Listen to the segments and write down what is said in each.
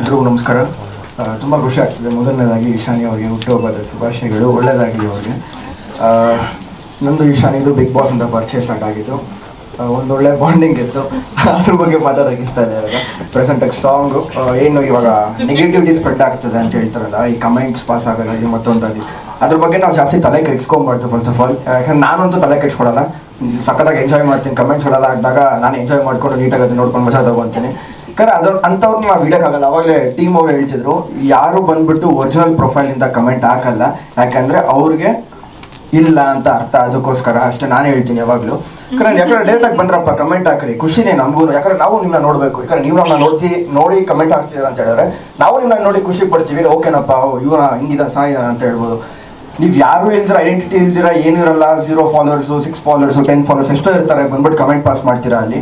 ಎಲ್ರಿಗೂ ನಮಸ್ಕಾರ. ತುಂಬ ಖುಷಿ ಆಗ್ತದೆ. ಮೊದಲನೇದಾಗಿ ಈಶಾನಿ ಅವರಿಗೆ ಹುಟ್ಟುಹಬ್ಬದ ಶುಭಾಶಯಗಳು. ಒಳ್ಳೆಯದಾಗಲಿ ಅವರಿಗೆ. ನಂದು ಈಶಾನಿದು ಬಿಗ್ ಬಾಸ್ ಅಂತ ಪರಿಚಯ ಸ್ಟಾರ್ಟ್ ಆಗಿದ್ದು ಒಂದೊಳ್ಳೆ ಬಾಂಡಿಂಗ್ ಇತ್ತು. ಅದ್ರ ಬಗ್ಗೆ ಮಾತಾಡೋಕ್ಕಿಸ್ತಾ ಇದೆ ಇವಾಗ. ಪ್ರೆಸೆಂಟಾಗಿ ಸಾಂಗು ಏನು ಇವಾಗ ನೆಗೆಟಿವಿಟಿ ಸ್ಪ್ರೆಡ್ ಆಗ್ತದೆ ಅಂತ ಹೇಳ್ತಾರಲ್ಲ, ಈ ಕಮೆಂಟ್ಸ್ ಪಾಸ್ ಆಗೋದಾಗಿ ಮತ್ತೊಂದಾಗಿ ಅದ್ರ ಬಗ್ಗೆ ನಾವು ಜಾಸ್ತಿ ತಲೆ ಕೆಡ್ಸ್ಕೊಂಬಾರ್ದು ಫಸ್ಟ್ ಆಫ್ ಆಲ್ ಯಾಕಂದ್ರೆ ನಾನಂತೂ ತಲೆ ಕೆಡ್ಸ್ಕೊಡಲ್ಲ ಸಖತ್ತಾಗಿ ಎಂಜಾಯ್ ಮಾಡ್ತೀನಿ. ಕಮೆಂಟ್ಸ್ ಕೊಡಲ್ಲ ಆದಾಗ ನಾನು ಎಂಜಾಯ್ ಮಾಡ್ಕೊಂಡು ನೀಟಾಗಿ ನೋಡ್ಕೊಂಡು ಮಜಾ ತಗೊತೀನಿ. ಯಾಕಂದ್ರೆ ಅದು ಅಂಥವ್ರನ್ನ ನಾವು ಇಡೋಕ್ಕಾಗಲ್ಲ ಅವಾಗಲೇ ಟೀಮ್ ಅವ್ರು ಹೇಳ್ತಿದ್ರು, ಯಾರು ಬಂದ್ಬಿಟ್ಟು ಒರಿಜಿನಲ್ ಪ್ರೊಫೈಲಿಂದ ಕಮೆಂಟ್ ಹಾಕಲ್ಲ. ಯಾಕಂದ್ರೆ ಅವ್ರಿಗೆ ಇಲ್ಲ ಅಂತ ಅರ್ಥ. ಅದಕ್ಕೋಸ್ಕರ ಅಷ್ಟೇ ನಾನು ಹೇಳ್ತೀನಿ ಯಾವಾಗಲೂ. ಯಾಕಂದ್ರೆ ಯಾಕಂದ್ರೆ ಡೈರೆಕ್ಟ್ ಆಗಿ ಬಂದ್ರಪ್ಪ ಕಮೆಂಟ್ ಹಾಕ್ರಿ. ಖುಷಿನೇ ನಮಗೂ ಯಾಕಂದ್ರೆ ನಾವು ನಿಮ್ಮನ್ನ ನೋಡಬೇಕು. ಯಾಕಂದ್ರೆ ನೀವು ನಮ್ಮನ್ನ ನೋಡ್ತಿ, ನೋಡಿ ಕಮೆಂಟ್ ಹಾಕ್ತೀರ ಅಂತ ಹೇಳಿದ್ರೆ, ನಾವು ನಿಮ್ಮನ್ನ ನೋಡಿ ಖುಷಿ ಪಡ್ತೀವಿ. ಓಕೆನಪ್ಪ ಇವನ ಹಿಂಗಿದ ಚೆನ್ನಾಗಿದ್ದಾನೆ ಅಂತ ಹೇಳ್ಬೋದು. ನೀವು ಯಾರು ಇಲ್ದಿರ ಐಡೆಂಟಿಟಿ ಇಲ್ದಿರ ಏನು ಇರಲ್ಲ zero followers six followers ten followers ಎಷ್ಟೋ ಇರ್ತಾರೆ. ಬಂದ್ಬಿಟ್ಟು ಕಮೆಂಟ್ ಪಾಸ್ ಮಾಡ್ತೀರಾ ಅಲ್ಲಿ.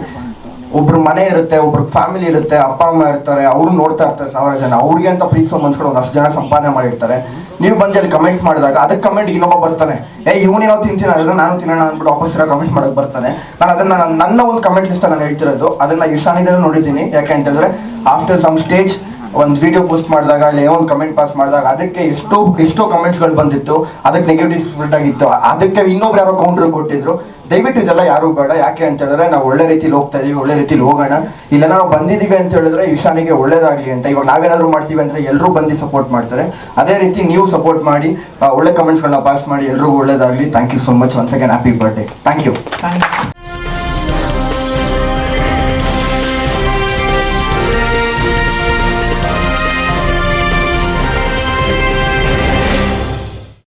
ಒಬ್ರು ಮನೆ ಇರುತ್ತೆ, ಒಬ್ರು ಫ್ಯಾಮಿಲಿ ಇರುತ್ತೆ, ಅಪ್ಪ, ಅಮ್ಮ ಇರ್ತಾರೆ, ಅವರು ನೋಡ್ತಾ ಇರ್ತಾರೆ ಸಾವಿರ ಜನ. ಅವ್ರಿಗೆ ಅಂತ ಪ್ರೀತಿಸೋ ಮನ್ಸ್ಗಳು ಒಂದಷ್ಟು ಜನ ಸಂಪಾದನೆ ಮಾಡಿರ್ತಾರೆ. ನೀವು ಬಂದು ಅಲ್ಲಿ ಕಮೆಂಟ್ ಮಾಡಿದಾಗ ಅದಕ್ಕೆ ಕಮೆಂಟ್ ಇನ್ನೊಬ್ಬ ಬರ್ತಾನೆ. ಏ ಇವನೇನೋ ತಿಂತೀನಿ, ಅದನ್ನ ನಾನು ತಿನ್ನೋಣ ಅಂದ್ಬಿಟ್ಟು ವಾಪಸ್ ಕಮೆಂಟ್ ಮಾಡಕ್ ಬರ್ತಾನೆ. ನಾನು ಅದನ್ನ ನನ್ನ- ಒಂದು ಕಮೆಂಟ್ ಲಿಸ್ಟ್ ನಾನು ಹೇಳ್ತಿರೋದು. ಅದನ್ನ ಇಶಾನಿದಲ್ಲಿ ನೋಡಿದ್ದೀನಿ. ಯಾಕೆ ಅಂತ ಆಫ್ಟರ್ ಸಮ್ ಸ್ಟೇಜ್ ಒಂದು ವಿಡಿಯೋ ಪೋಸ್ಟ್ ಮಾಡಿದಾಗ, ಅಲ್ಲಿ ಒಂದು ಕಮೆಂಟ್ ಪಾಸ್ ಮಾಡಿದಾಗ, ಅದಕ್ಕೆ ಎಷ್ಟೋ ಎಷ್ಟೋ ಕಮೆಂಟ್ಸ್ಗಳು ಬಂದಿತ್ತು. ಅದಕ್ಕೆ ನೆಗೆಟಿವ್ ಸ್ಪ್ರೆಡ್ ಆಗಿತ್ತು. ಅದಕ್ಕೆ ಇನ್ನೊಬ್ರು ಯಾರೋ ಕೌಂಟರ್ ಕೊಟ್ಟಿದ್ರು. ದಯವಿಟ್ಟು ಇದೆಲ್ಲ ಯಾರು ಬೇಡ. ಯಾಕೆ ಅಂತ ಹೇಳಿದ್ರೆ, ನಾವು ಒಳ್ಳೆ ರೀತಿಲಿ ಹೋಗ್ತಾ ಇದೀವಿ, ಒಳ್ಳೆ ರೀತಿಲಿ ಹೋಗೋಣ. ಇಲ್ಲ, ನಾವು ಬಂದಿದ್ದೀವಿ ಅಂತ ಹೇಳಿದ್ರೆ ಈಶಾನಿಗೆ ಒಳ್ಳೇದಾಗ್ಲಿ ಅಂತ. ಇವಾಗ ನಾವೇನಾದ್ರು ಮಾಡ್ತೀವಿ ಅಂದ್ರೆ ಎಲ್ಲರೂ ಬಂದು ಸಪೋರ್ಟ್ ಮಾಡ್ತಾರೆ. ಅದೇ ರೀತಿ ನೀವು ಸಪೋರ್ಟ್ ಮಾಡಿ ಒಳ್ಳೆ ಕಮೆಂಟ್ಸ್ಗಳನ್ನ ಪಾಸ್ ಮಾಡಿ, ಎಲ್ರಿಗೂ ಒಳ್ಳೇದಾಗ್ಲಿ. Thank you so much once again happy birthday thank you.